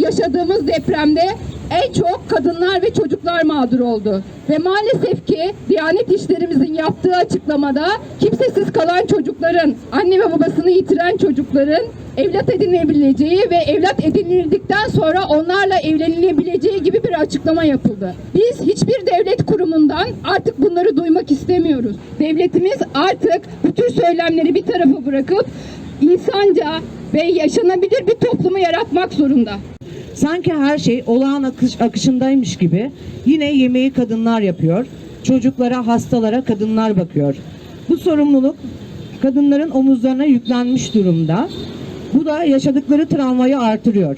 yaşadığımız depremde en çok kadınlar ve çocuklar mağdur oldu. Ve maalesef ki Diyanet İşlerimizin yaptığı açıklamada kimsesiz kalan çocukların, anne ve babasını yitiren çocukların evlat edinebileceği ve evlat edinildikten sonra onlarla evlenilebileceği gibi bir açıklama yapıldı. Biz hiçbir devlet kurumundan artık bunları duymak istemiyoruz. Devletimiz artık bu tür söylemleri bir tarafa bırakıp insanca ve yaşanabilir bir toplumu yaratmak zorunda. Sanki her şey olağan akış, akışındaymış gibi yine yemeği kadınlar yapıyor. Çocuklara, hastalara kadınlar bakıyor. Bu sorumluluk kadınların omuzlarına yüklenmiş durumda. Bu da yaşadıkları travmayı artırıyor.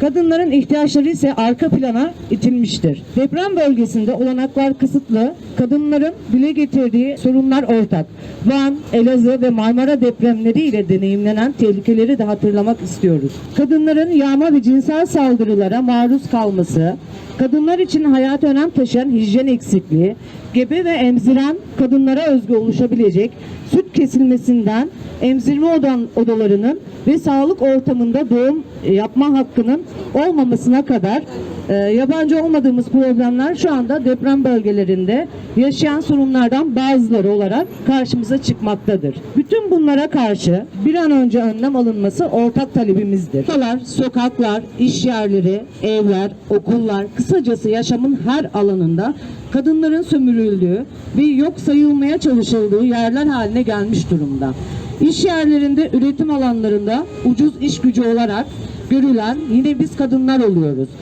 Kadınların ihtiyaçları ise arka plana itilmiştir. Deprem bölgesinde olanaklar kısıtlı, kadınların dile getirdiği sorunlar ortak. Van, Elazığ ve Marmara depremleriyle deneyimlenen tehlikeleri de hatırlamak istiyoruz. Kadınların yağma ve cinsel saldırılara maruz kalması, kadınlar için hayat önem taşıyan hijyen eksikliği, gebe ve emziren kadınlara özgü oluşabilecek süt kesilmesinden emzirme odan, odalarının ve sağlık ortamında doğum yapma hakkının olmamasına kadar e, yabancı olmadığımız problemler şu anda deprem bölgelerinde yaşayan sorunlardan bazıları olarak karşımıza çıkmaktadır. Bütün bunlara karşı bir an önce önlem alınması ortak talebimizdir. Sokaklar, sokaklar, iş yerleri, evler, okullar, kısacası yaşamın her alanında kadınların sömürüldüğü ve yok sayılmaya çalışıldığı yerler haline gelmiş durumda. İş yerlerinde, üretim alanlarında ucuz iş gücü olarak görülen yine biz kadınlar oluyoruz.